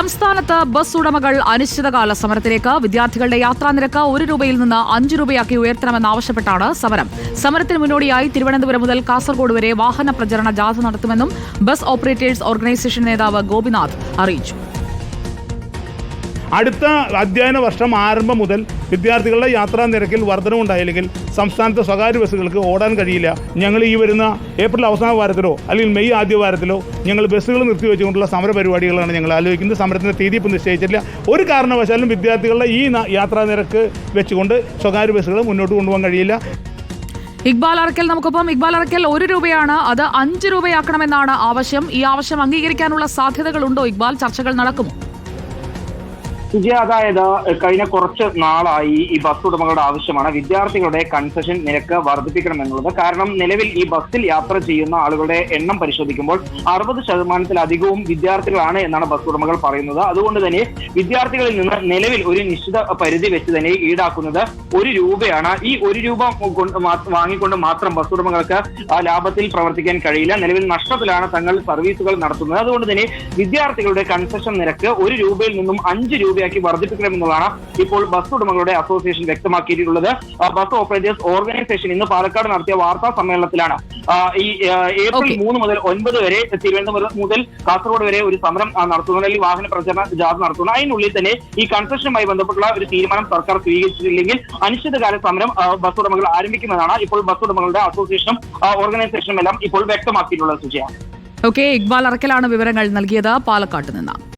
സംസ്ഥാനത്ത് ബസ് ഉടമകൾ അനിശ്ചിതകാല സമരത്തിലേക്ക്. വിദ്യാർത്ഥികളുടെ യാത്രാ നിരക്ക് ഒരു രൂപയിൽ നിന്ന് അഞ്ച് രൂപയാക്കി ഉയർത്തണമെന്നാവശ്യപ്പെട്ടാണ് സമരം. സമരത്തിന് മുന്നോടിയായി തിരുവനന്തപുരം മുതൽ കാസർഗോഡ് വരെ വാഹന പ്രചരണ ജാഥ നടത്തുമെന്നും ബസ് ഓപ്പറേറ്റേഴ്സ് ഓർഗനൈസേഷൻ നേതാവ് ഗോപിനാഥ് അറിയിച്ചു. അടുത്ത അധ്യയന വർഷം ആരംഭം മുതൽ വിദ്യാർത്ഥികളുടെ യാത്രാ നിരക്കിൽ വർധനവുണ്ടായില്ലെങ്കിൽ സംസ്ഥാനത്തെ സ്വകാര്യ ബസ്സുകൾക്ക് ഓടാൻ കഴിയില്ല. ഞങ്ങൾ ഈ വരുന്ന ഏപ്രിൽ അവസാന വാരത്തിലോ അല്ലെങ്കിൽ മെയ് ആദ്യ വാരത്തിലോ ഞങ്ങൾ ബസ്സുകൾ നിർത്തിവെച്ചുകൊണ്ടുള്ള സമര പരിപാടികളാണ് ഞങ്ങൾ ആലോചിക്കുന്നത്. സമരത്തിന്റെ തീയതി ഇപ്പം നിശ്ചയിച്ചിട്ടില്ല. ഒരു കാരണവശാലും വിദ്യാർത്ഥികളുടെ ഈ യാത്രാ നിരക്ക് വെച്ചുകൊണ്ട് സ്വകാര്യ ബസ്സുകൾ മുന്നോട്ട് കൊണ്ടുപോകാൻ കഴിയില്ല. ഇക്ബാൽ അറക്കൽ നമുക്കൊപ്പം. ഇക്ബാൽ അറക്കൽ ഒരു രൂപയാണ്. അത് അഞ്ച് രൂപയാക്കണമെന്നാണ് ആവശ്യം. ഈ ആവശ്യം അംഗീകരിക്കാനുള്ള സാധ്യതകളുണ്ടോ? ഇക്ബാൽ ചർച്ചകൾ നടക്കുമോ? വിജയ അതായത് കഴിഞ്ഞ കുറച്ച് നാളായി ഈ ബസ് ഉടമകളുടെ ആവശ്യമാണ്. വിദ്യാർത്ഥികളുടെ കൺസെഷൻ നിരക്ക് വർദ്ധിപ്പിക്കണം എന്നുള്ളത് കാരണം നിലവിൽ ഈ ബസ്സിൽ യാത്ര ചെയ്യുന്ന ആളുകളുടെ എണ്ണം പരിശോധിക്കുമ്പോൾ അറുപത് ശതമാനത്തിലധികവും വിദ്യാർത്ഥികളാണ് എന്നാണ് ബസ് ഉടമകൾ പറയുന്നത്. അതുകൊണ്ട് തന്നെ വിദ്യാർത്ഥികളിൽ നിന്ന് നിലവിൽ ഒരു നിശ്ചിത പരിധി വെച്ച് തന്നെ ഈടാക്കുന്നത് ഒരു രൂപയാണ്. ഈ ഒരു രൂപ വാങ്ങിക്കൊണ്ട് മാത്രം ബസ് ഉടമകൾക്ക് ലാഭത്തിൽ പ്രവർത്തിക്കാൻ കഴിയില്ല. നിലവിൽ നഷ്ടത്തിലാണ് തങ്ങൾ സർവീസുകൾ നടത്തുന്നത്. അതുകൊണ്ട് തന്നെ വിദ്യാർത്ഥികളുടെ കൺസെഷൻ നിരക്ക് ഒരു രൂപയിൽ നിന്നും അഞ്ച് രൂപയാക്കി വർദ്ധിപ്പിക്കണമെന്നുള്ളതാണ് ഇപ്പോൾ ബസ് ഉടമകളുടെ അസോസിയേഷൻ വ്യക്തമാക്കിയിട്ടുള്ളത്. ബസ് ഓപ്പറേറ്റേഴ്സ് ഓർഗനൈസേഷൻ ഇന്ന് പാലക്കാട് നടത്തിയ വാർത്താ സമ്മേളനത്തിലാണ്. ഈ ഏപ്രിൽ. മൂന്ന് മുതൽ ഒൻപത് വരെ തിരുവനന്തപുരം മുതൽ കാസർഗോഡ് വരെ ഒരു സമരം ആ, നടത്തുന്നത് അല്ലെങ്കിൽ വാഹന പ്രചരണ ജാഥ നടത്തുന്നു അതിനുള്ളിൽ തന്നെ ഈ കൺസെഷനുമായി ബന്ധപ്പെട്ടുള്ള ഒരു തീരുമാനം സർക്കാർ സ്വീകരിച്ചിട്ടില്ലെങ്കിൽ അനിശ്ചിതകാല സമരം ബസ് ഉടമകൾ ആരംഭിക്കുമെന്നാണ് ഇപ്പോൾ ബസ് ഉടമകളുടെ അസോസിയേഷനും ഓർഗനൈസേഷനും എല്ലാം ഇപ്പോൾ വ്യക്തമാക്കിയിട്ടുള്ളത് സുജയ. ഓക്കെ ഇക്ബാൽ അറക്കലാണ് വിവരങ്ങൾ നൽകിയത്. പാലക്കാട്ട് നിന്ന്.